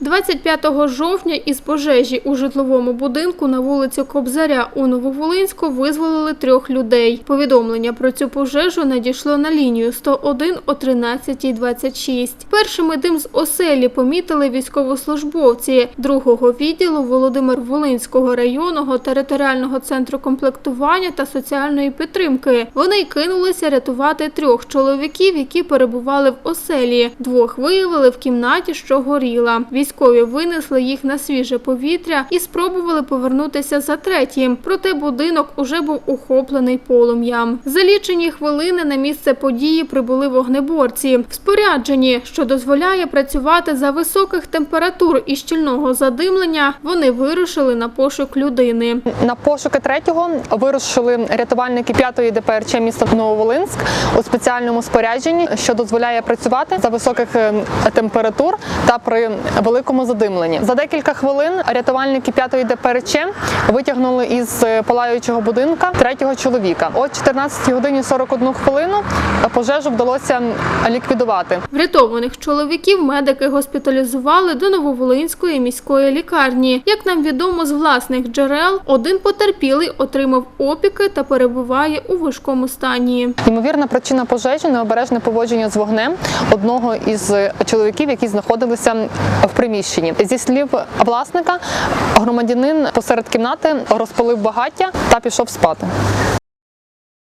25 жовтня із пожежі у житловому будинку на вулиці Кобзаря у Нововолинську визволили трьох людей. Повідомлення про цю пожежу надійшло на лінію 101 о 13.26. Першими дим з оселі помітили військовослужбовці другого відділу Володимир Волинського районного територіального центру комплектування та соціальної підтримки. Вони кинулися рятувати трьох чоловіків, які перебували в оселі. Двох виявили в кімнаті, що горіла. Військові винесли їх на свіже повітря і спробували повернутися за третім. Проте будинок уже був охоплений полум'ям. За лічені хвилини на місце події прибули вогнеборці в спорядженні, що дозволяє працювати за високих температур і щільного задимлення. Вони вирушили на пошук людини. На пошуки третього вирушили рятувальники 5-ї ДПРЧ міста Нововолинськ у спеціальному спорядженні, що дозволяє працювати за високих е, температур та при великому задимленні. За декілька хвилин рятувальники 5-ї ДПРЧ витягнули із е, палаючого будинка третього чоловіка. О 14 годині 41 хвилину пожежу вдалося ліквідувати. Врятованих чоловіків медики госпіталізували до Нововолинської міської лікарні. Як нам відомо з власних джерел, один потерпілий отримав опіки та перебуває у важкому стані. Ймовірна причина пожежі необережне поводження з вогнем одного із чоловіків, які знаходилися в приміщенні. Зі слів власника, громадянин посеред кімнати розпалив багаття та пішов спати.